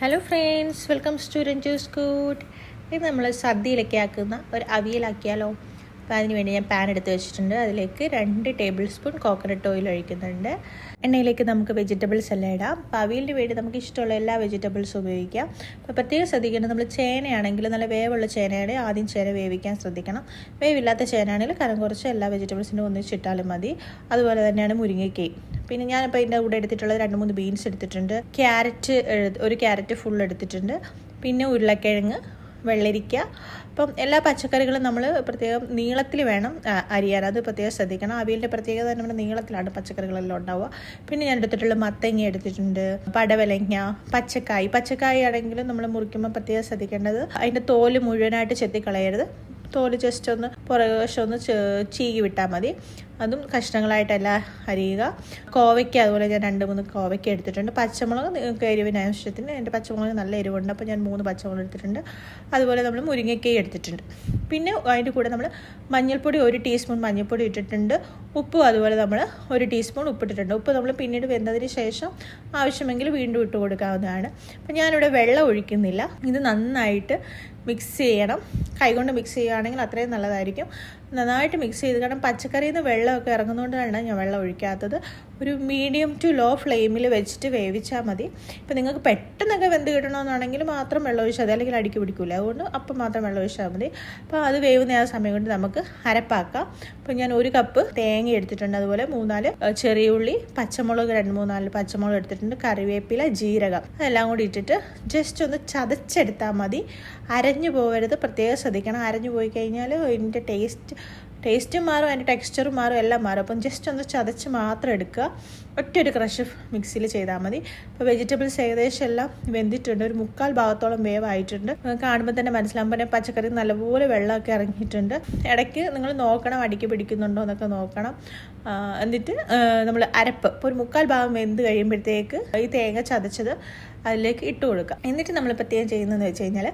Hello friends welcome student juice കൂട്ട് ഇത് നമ്മൾ സദ്യയിലൊക്കെ ആക്കുന്ന ഒരു അവിയലാക്കിയാലോ? അപ്പോൾ അതിന് വേണ്ടി ഞാൻ പാൻ എടുത്ത് വെച്ചിട്ടുണ്ട്. അതിലേക്ക് രണ്ട് ടേബിൾ സ്പൂൺ കോക്കനട്ട് ഓയിൽ ഒഴിക്കുന്നുണ്ട്. എണ്ണയിലേക്ക് നമുക്ക് വെജിറ്റബിൾസ് എല്ലാം ഇടാം. അപ്പോൾ അവിയലിന് വേണ്ടി നമുക്ക് ഇഷ്ടമുള്ള എല്ലാ വെജിറ്റബിൾസും ഉപയോഗിക്കാം. അപ്പോൾ പ്രത്യേകം ശ്രദ്ധിക്കേണ്ടത് നമ്മൾ ചേനയാണെങ്കിൽ നല്ല വേവുള്ള ചേനയാണെങ്കിൽ ആദ്യം ചേന വേവിക്കാൻ ശ്രദ്ധിക്കണം. വേവില്ലാത്ത ചേനയാണെങ്കിൽ കനം കുറച്ച് എല്ലാ വെജിറ്റബിൾസിനും ഒന്നിച്ചിട്ടാലും മതി. അതുപോലെ തന്നെയാണ് മുരിങ്ങയ്ക്കയും. പിന്നെ ഞാനിപ്പോൾ ഇതിന്റെ കൂടെ എടുത്തിട്ടുള്ളത് രണ്ട് മൂന്ന് ബീൻസ് എടുത്തിട്ടുണ്ട്. ക്യാരറ്റ് ഒരു ക്യാരറ്റ് ഫുൾ എടുത്തിട്ടുണ്ട്. പിന്നെ ഉരുളക്കിഴങ്ങ് വെള്ളരിക്ക. അപ്പം എല്ലാ പച്ചക്കറികളും നമ്മൾ പ്രത്യേകം നീളത്തിൽ വേണം അരിയാൻ. അത് പ്രത്യേകം ശ്രദ്ധിക്കണം. അവിയലിന്റെ പ്രത്യേകത നമ്മുടെ നീളത്തിലാണ് പച്ചക്കറികളെല്ലാം ഉണ്ടാവുക. പിന്നെ ഞാൻ എടുത്തിട്ടുള്ള മത്തങ്ങ എടുത്തിട്ടുണ്ട്. പടവലങ്ങ പച്ചക്കായ്. പച്ചക്കായ ആണെങ്കിലും നമ്മൾ മുറിക്കുമ്പോൾ പ്രത്യേകം ശ്രദ്ധിക്കേണ്ടത് അതിന്റെ തോൽ മുഴുവനായിട്ട് ചെത്തിക്കളയരുത്. തോൽ ജസ്റ്റ് ഒന്ന് പുറകുവശം ഒന്ന് ചീകി വിട്ടാൽ മതി. അതും കഷ്ണങ്ങളായിട്ടല്ല അരിയുക. കോവയ്ക്ക അതുപോലെ ഞാൻ രണ്ട് മൂന്ന് കോവയ്ക്ക എടുത്തിട്ടുണ്ട്. പച്ചമുളക് നിങ്ങൾക്ക് എരിവിന് എന്റെ പച്ചമുളക് നല്ല എരിവുണ്ട്. അപ്പോൾ ഞാൻ മൂന്ന് പച്ചമുളക് എടുത്തിട്ടുണ്ട്. അതുപോലെ നമ്മൾ മുരിങ്ങയ്ക്കയും എടുത്തിട്ടുണ്ട്. പിന്നെ അതിന്റെ കൂടെ നമ്മൾ മഞ്ഞൾപ്പൊടി ഒരു ടീസ്പൂൺ മഞ്ഞൾപ്പൊടി ഇട്ടിട്ടുണ്ട്. ഉപ്പും അതുപോലെ നമ്മൾ ഒരു ടീസ്പൂൺ ഉപ്പിട്ടിട്ടുണ്ട് ഉപ്പ് നമ്മൾ പിന്നീട് വെന്തതിന് ശേഷം ആവശ്യമെങ്കിൽ വീണ്ടും ഇട്ട് കൊടുക്കാവുന്നതാണ്. അപ്പം ഞാനിവിടെ വെള്ളം ഒഴിക്കുന്നില്ല. ഇത് നന്നായിട്ട് മിക്സ് ചെയ്യണം. കൈകൊണ്ട് മിക്സ് ചെയ്യുകയാണെങ്കിൽ അത്രയും നല്ലതായിരിക്കും. നന്നായിട്ട് മിക്സ് ചെയ്ത് കാരണം പച്ചക്കറിയിൽ നിന്ന് വെള്ളമൊക്കെ ഇറങ്ങുന്നതുകൊണ്ടാണ് ഞാൻ വെള്ളം ഒഴിക്കാത്തത്. ഒരു മീഡിയം ടു ലോ ഫ്ലെയിമിൽ വെച്ചിട്ട് വേവിച്ചാൽ മതി. ഇപ്പം നിങ്ങൾക്ക് പെട്ടെന്നൊക്കെ വെന്ത് കിട്ടണമെന്നുണ്ടെങ്കിൽ മാത്രം വെള്ളം ഒഴിച്ചാൽ മതി. അല്ലെങ്കിൽ അടിക്ക് പിടിക്കില്ല അതുകൊണ്ട് അപ്പം മാത്രം വെള്ളം ഒഴിച്ചാൽ മതി. അപ്പോൾ അത് വേവുന്ന ആ സമയം കൊണ്ട് നമുക്ക് അരപ്പാക്കാം. അപ്പോൾ ഞാൻ ഒരു കപ്പ് തേങ്ങ എടുത്തിട്ടുണ്ട്. അതുപോലെ മൂന്നാൽ ചെറിയ ഉള്ളി പച്ചമുളക് രണ്ട് മൂന്നാൽ പച്ചമുളക് എടുത്തിട്ടുണ്ട്. കറിവേപ്പില ജീരകം. അതെല്ലാം കൂടി ഇട്ടിട്ട് ജസ്റ്റ് ഒന്ന് ചതച്ചെടുത്താൽ മതി. അരഞ്ഞു പോകരുത് പ്രത്യേകം ശ്രദ്ധിക്കണം. അരഞ്ഞു പോയി കഴിഞ്ഞാൽ ഇതിന്റെ ടേസ്റ്റ് ടേസ്റ്റും മാറും അതിന്റെ ടെക്സ്ചറും മാറും എല്ലാം മാറും. അപ്പം ജസ്റ്റ് ഒന്ന് ചതച്ച് മാത്രം എടുക്കുക. ഒറ്റ ഒരു ക്രഷ് മിക്സിയിൽ ചെയ്താൽ മതി. അപ്പോൾ വെജിറ്റബിൾസ് ഏകദേശം എല്ലാം വെന്തിട്ടുണ്ട്. ഒരു മുക്കാൽ ഭാഗത്തോളം വേവായിട്ടുണ്ട്. കാണുമ്പോൾ തന്നെ മനസ്സിലാകുമ്പോൾ തന്നെ പച്ചക്കറി നല്ലപോലെ വെള്ളമൊക്കെ ഇറങ്ങിയിട്ടുണ്ട്. ഇടയ്ക്ക് നിങ്ങൾ നോക്കണം അടിക്ക് പിടിക്കുന്നുണ്ടോ എന്നൊക്കെ നോക്കണം. എന്നിട്ട് നമ്മൾ അരപ്പ്. ഇപ്പോൾ ഒരു മുക്കാൽ ഭാഗം വെന്ത് കഴിയുമ്പോഴത്തേക്ക് ഈ തേങ്ങ ചതച്ചത് അതിലേക്ക് ഇട്ട് കൊടുക്കുക. എന്നിട്ട് നമ്മൾ പ്രത്യേകം ചെയ്യുന്നതെന്ന് വെച്ച് കഴിഞ്ഞാൽ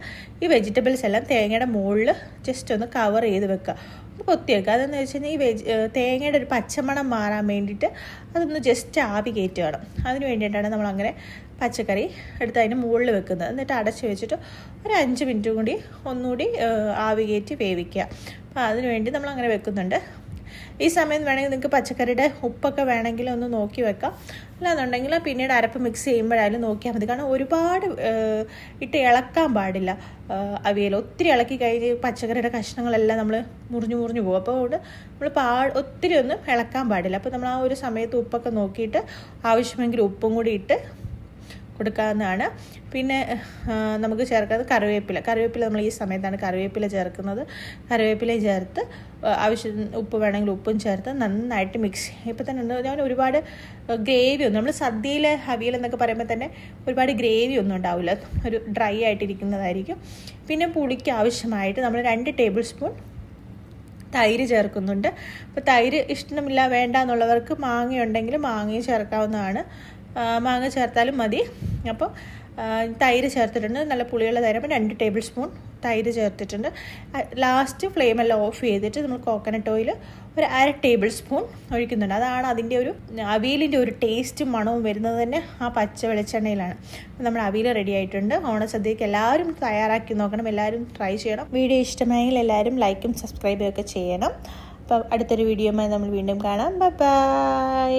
ഈ വെജിറ്റബിൾസ് എല്ലാം തേങ്ങയുടെ മുകളിൽ ജസ്റ്റ് ഒന്ന് കവർ ചെയ്ത് വെക്കുക. പൊത്തി വെക്കുക അതെന്ന് വെച്ച് കഴിഞ്ഞാൽ ഈ വെജ് തേങ്ങയുടെ ഒരു പച്ചമണം മാറാൻ വേണ്ടിയിട്ട് അതൊന്ന് ജസ്റ്റ് ആവി കയറ്റുകയാണ്. അതിന് വേണ്ടിയിട്ടാണ് നമ്മൾ അങ്ങനെ പച്ചക്കറി എടുത്ത് അതിന് മുകളിൽ വെക്കുന്നത്. എന്നിട്ട് അടച്ച് വെച്ചിട്ട് ഒരു അഞ്ച് മിനിറ്റ് കൂടി ഒന്നുകൂടി ആവി കയറ്റി വേവിക്കുക. അപ്പോൾ അതിന് വേണ്ടി നമ്മൾ അങ്ങനെ വെക്കുന്നുണ്ട്. ഈ സമയം വേണമെങ്കിൽ നിങ്ങൾക്ക് പച്ചക്കറിയുടെ ഉപ്പൊക്കെ വേണമെങ്കിൽ ഒന്ന് നോക്കി വെക്കാം. അല്ലാന്നുണ്ടെങ്കിൽ പിന്നീട് അരപ്പ് മിക്സ് ചെയ്യുമ്പോഴായാലും നോക്കിയാൽ മതി. കാരണം ഒരുപാട് ഇട്ട് ഇളക്കാൻ പാടില്ല. അവിയൽ ഒത്തിരി ഇളക്കി കഴിഞ്ഞ് പച്ചക്കറിയുടെ കഷ്ണങ്ങളെല്ലാം നമ്മൾ മുറിഞ്ഞു മുറിഞ്ഞു പോകും. അപ്പോൾ അതുകൊണ്ട് നമ്മൾ പാ ഒത്തിരി ഒന്നും ഇളക്കാൻ പാടില്ല. അപ്പോൾ നമ്മൾ ആ ഒരു സമയത്ത് ഉപ്പൊക്കെ നോക്കിയിട്ട് ആവശ്യമെങ്കിൽ ഉപ്പും കൂടി ഇട്ട് കൊടുക്കാവുന്നതാണ്. പിന്നെ നമുക്ക് ചേർക്കുന്നത് കറിവേപ്പില. കറിവേപ്പില നമ്മൾ ഈ സമയത്താണ് കറിവേപ്പില ചേർക്കുന്നത്. കറിവേപ്പില ചേർത്ത് ആവശ്യത്തിന് ഉപ്പ് വേണമെങ്കിൽ ഉപ്പും ചേർത്ത് നന്നായിട്ട് മിക്സ് ഇപ്പോൾ തന്നെ ഞാൻ ഒരുപാട് ഗ്രേവി ഒന്നും നമ്മൾ സദ്യയിലെ അവിയൽ എന്നൊക്കെ പറയുമ്പോൾ തന്നെ ഒരുപാട് ഗ്രേവി ഒന്നും ഉണ്ടാവില്ല. ഒരു ഡ്രൈ ആയിട്ടിരിക്കുന്നതായിരിക്കും. പിന്നെ പുളിക്ക് ആവശ്യമായിട്ട് നമ്മൾ രണ്ട് ടേബിൾ സ്പൂൺ തൈര് ചേർക്കുന്നുണ്ട്. അപ്പോൾ തൈര് ഇഷ്ടമില്ല വേണ്ട എന്നുള്ളവർക്ക് മാങ്ങയുണ്ടെങ്കിൽ മാങ്ങയും ചേർക്കാവുന്നതാണ്. മാങ്ങ ചേർത്താലും മതി. അപ്പോൾ തൈര് ചേർത്തിട്ടുണ്ട്. നല്ല പുളിയുള്ള തൈര്. അപ്പോൾ രണ്ട് ടേബിൾ സ്പൂൺ തൈര് ചേർത്തിട്ടുണ്ട്. ലാസ്റ്റ് ഫ്ലെയിമെല്ലാം ഓഫ് ചെയ്തിട്ട് നമ്മൾ കോക്കനട്ട് ഓയിൽ ഒരു അര ടേബിൾ സ്പൂൺ ഒഴിക്കുന്നുണ്ട്. അതാണ് അതിന്റെ ഒരു അവിയലിന്റെ ഒരു ടേസ്റ്റും മണവും വരുന്നത് തന്നെ ആ പച്ച വെളിച്ചെണ്ണയിലാണ്. നമ്മൾ അവിയൽ റെഡി ആയിട്ടുണ്ട്. ഓണസദ്യക്ക് എല്ലാവരും തയ്യാറാക്കി നോക്കണം. എല്ലാവരും ട്രൈ ചെയ്യണം. വീഡിയോ ഇഷ്ടമായെങ്കിൽ എല്ലാവരും ലൈക്കും സബ്സ്ക്രൈബും ഒക്കെ ചെയ്യണം. അപ്പം അടുത്തൊരു വീഡിയോയുമായി നമ്മൾ വീണ്ടും കാണാം. ബൈ